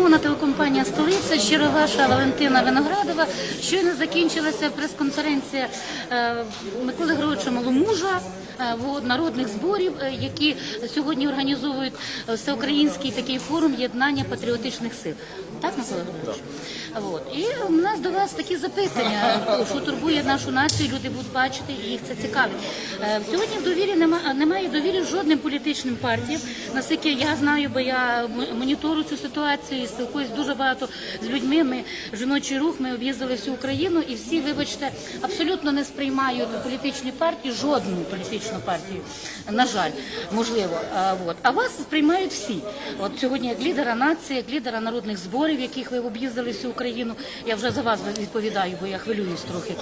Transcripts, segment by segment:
Україномовна телекомпанія Столиця, щиро ваша Валентина Виноградова. Щойно закінчилася прес-конференція е, Миколи Григоровича Маломужа е, народних зборів, е, які сьогодні організовують всеукраїнський такий форум єднання патріотичних сил. Так, Микола Григорович? От. І у нас до вас такі запитання, що турбує нашу націю, люди будуть бачити, і їх це цікавить. Е, Сьогодні в довірі нема- немає довіри жодним політичним партіям. Наскільки я знаю, бо я м- моніторю цю ситуацію і спілкуюсь дуже багато з людьми. Ми жіночий рух, ми об'їздили всю Україну, і всі, вибачте, абсолютно не сприймають політичні партії, жодну політичну партію. На жаль, можливо. А, от. а вас сприймають всі. От сьогодні як лідера нації, як лідера народних зборів, яких ви об'їздили всю Україну. Я вже за вас відповідаю, бо я хвилююсь трохи.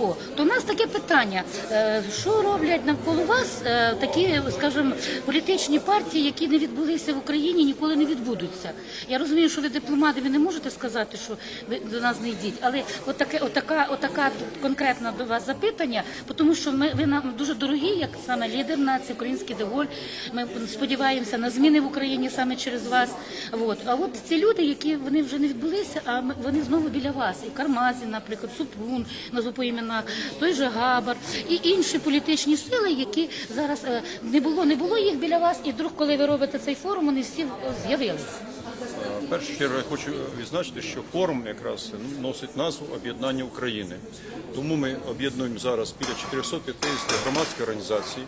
О, то у нас таке питання: Е, що роблять навколо вас е, такі, скажімо, політичні партії, які не відбулися в Україні, ніколи не відбудуться. Я розумію, що ви дипломати, ви не можете сказати, що ви до нас не йдіть, але отаке, отака тут конкретна до вас запитання, тому що ми ви нам дуже дорогі, як саме лідер нації, український деголь. Ми сподіваємося на зміни в Україні саме через вас. От. А от ці люди, які вони вже не відбулися, а вони знову біля вас. І Кармазін, наприклад, Супрун, назву по іменах, той же Габар і інші політичні сили, які зараз е, не було, не було їх біля вас, і вдруг, коли ви робите цей форум, вони всі е, з'явилися. В першу чергу я хочу відзначити, що форум якраз носить назву Об'єднання України. Тому ми об'єднуємо зараз біля 450 громадських організацій,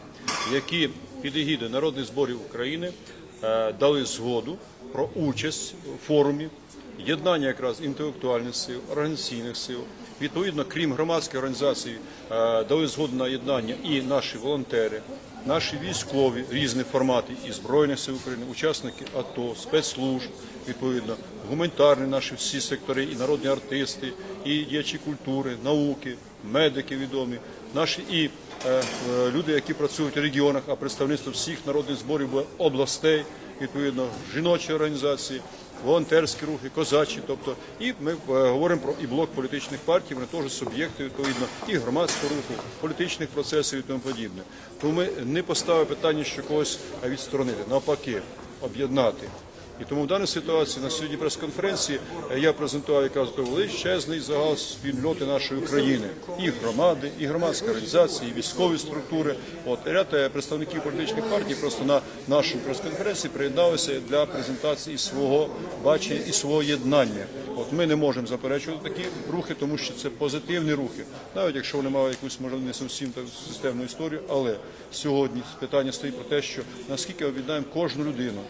які під егідою народних зборів України е, дали згоду про участь у форумі, єднання якраз інтелектуальних сил, організаційних сил. Відповідно, крім громадських організацій, е, дали згоду на єднання і наші волонтери, наші військові різні формати і збройних сил України, учасники АТО, спецслужб, відповідно, гуманітарні наші всі сектори, і народні артисти, і діячі культури, науки, медики відомі, наші і е, люди, які працюють у регіонах, а представництво всіх народних зборів областей, відповідно, жіночі організації. Волонтерські рухи, козачі, тобто, і ми е, говоримо про і блок політичних партій, вони теж суб'єкти відповідно і громадського руху, політичних процесів і тому подібне. Тому ми не поставили питання, що когось відсторонити, навпаки, об'єднати. І тому в даній ситуації на сьогодні прес-конференції е, я презентував якраз той величезний загал спільноти нашої України, і громади, і громадські організації, і військові структури. От ряд е, представників політичних партій просто на нашу прес-конференції приєдналися для презентації свого бачення і свого єднання. От ми не можемо заперечувати такі рухи, тому що це позитивні рухи, навіть якщо вони мали якусь можливо не зовсім так системну історію. Але сьогодні питання стоїть про те, що наскільки об'єднаємо кожну людину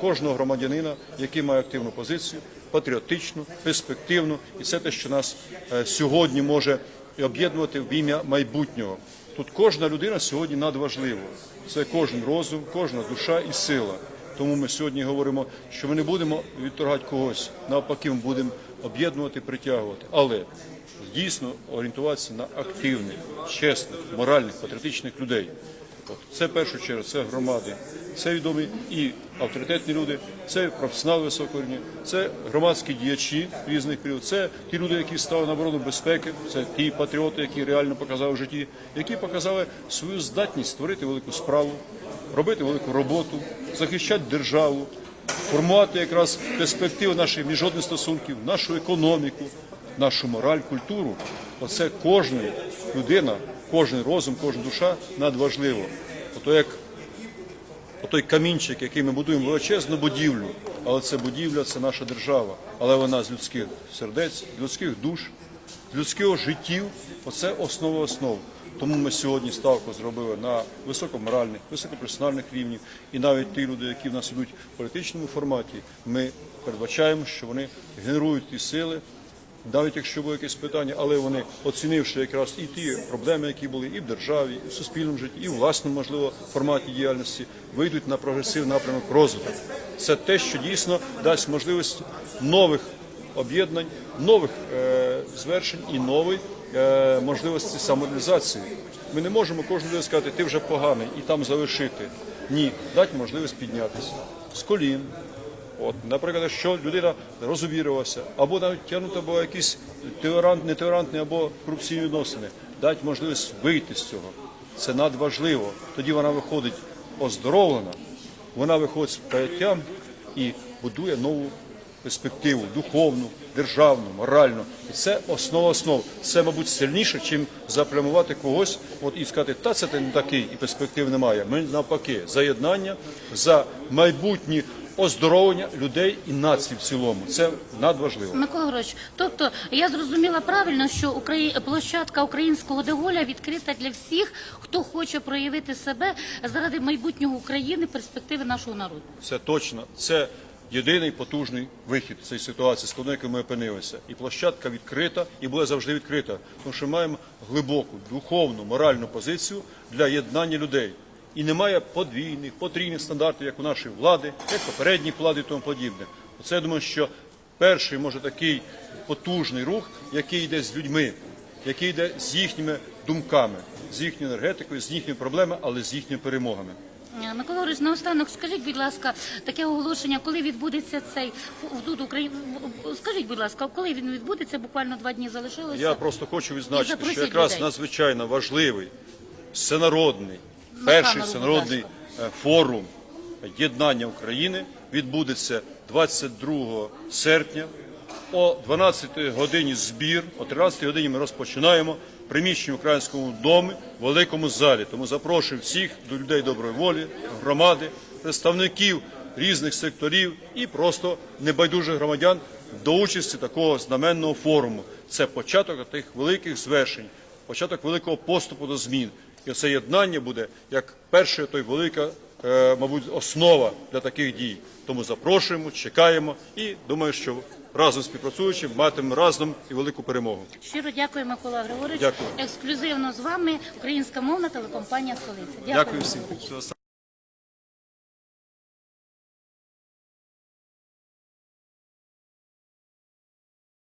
кожного громадянина, який має активну позицію, патріотичну, перспективну, і це те, що нас е, сьогодні може об'єднувати в ім'я майбутнього. Тут кожна людина сьогодні надважлива. Це кожен розум, кожна душа і сила. Тому ми сьогодні говоримо, що ми не будемо відторгати когось, навпаки, ми будемо об'єднувати, притягувати. Але дійсно орієнтуватися на активних, чесних, моральних, патріотичних людей. От Це в першу чергу, це громади, це відомі і авторитетні люди, це професіонали високого рівня, це громадські діячі різних періодів, це ті люди, які стали на оборону безпеки, це ті патріоти, які реально показали в житті, які показали свою здатність створити велику справу, робити велику роботу, захищати державу, формувати якраз перспективи наших міжнародних стосунків, нашу економіку, нашу мораль, культуру. Оце кожна людина, кожен розум, кожна душа надважливо. Ото як отой камінчик, який ми будуємо величезну будівлю, але це будівля, це наша держава, але вона з людських сердець, людських душ, з людського життів. Оце основа основ. Тому ми сьогодні ставку зробили на високоморальних, високопрофесіональних рівнів, і навіть ті люди, які в нас ідуть в політичному форматі, ми передбачаємо, що вони генерують ті сили, навіть якщо було якесь питання, але вони оцінивши якраз і ті проблеми, які були і в державі, і в суспільному житті, і в власному, можливо, форматі діяльності, вийдуть на прогресивний напрямок розвитку. Це те, що дійсно дасть можливість нових об'єднань, нових е, звершень і нової е, можливості самореалізації. Ми не можемо кожен сказати, ти вже поганий і там залишити. Ні, дати можливість піднятися з колін. От, наприклад, якщо людина розувірилася, або навіть тягнута була якісь толерант, нетолерантні або корупційні відносини, дати можливість вийти з цього. Це надважливо. Тоді вона виходить оздоровлена, вона виходить з каяттям і будує нову перспективу духовну, державну, моральну. І це основа основ. Це, мабуть, сильніше, чим запрямувати когось от, і сказати, та це ти не такий, і перспектив немає. Ми навпаки, за єднання, за майбутнє оздоровлення людей і нації в цілому. Це надважливо. Микола Григорович, тобто я зрозуміла правильно, що Украї... площадка українського Деголя відкрита для всіх, хто хоче проявити себе заради майбутнього України, перспективи нашого народу. Це точно. Це єдиний потужний вихід цієї ситуації, складної, якої ми опинилися. І площадка відкрита і буде завжди відкрита. Тому що маємо глибоку, духовну, моральну позицію для єднання людей. І немає подвійних, потрійних стандартів, як у нашої влади, як попередній влади і тому подібне. Оце я думаю, що перший може такий потужний рух, який йде з людьми, який йде з їхніми думками, з їхньою енергетикою, з їхніми проблемами, але з їхніми перемогами. Е, Микола Григорович, наостанок скажіть, будь ласка, таке оголошення, коли відбудеться цей тут Украї... Скажіть, будь ласка, коли він відбудеться? Буквально два дні залишилося. Я просто хочу відзначити, що якраз людей. надзвичайно важливий всенародний, На перший всенародний е, форум єднання України відбудеться 22 серпня. О 12 годині збір, о 13 годині ми розпочинаємо в Українському домі в великому залі. Тому запрошую всіх до людей доброї волі, громади, представників різних секторів і просто небайдужих громадян до участі такого знаменного форуму. Це початок тих великих звершень, початок великого поступу до змін. І це єднання буде як перша, той велика, е, мабуть, основа для таких дій. Тому запрошуємо, чекаємо і думаю, що разом співпрацюючи матимемо разом і велику перемогу. Щиро дякую, Микола Григорович. Дякую. Ексклюзивно з вами українська мовна телекомпанія столиця. Дякую дякую всім.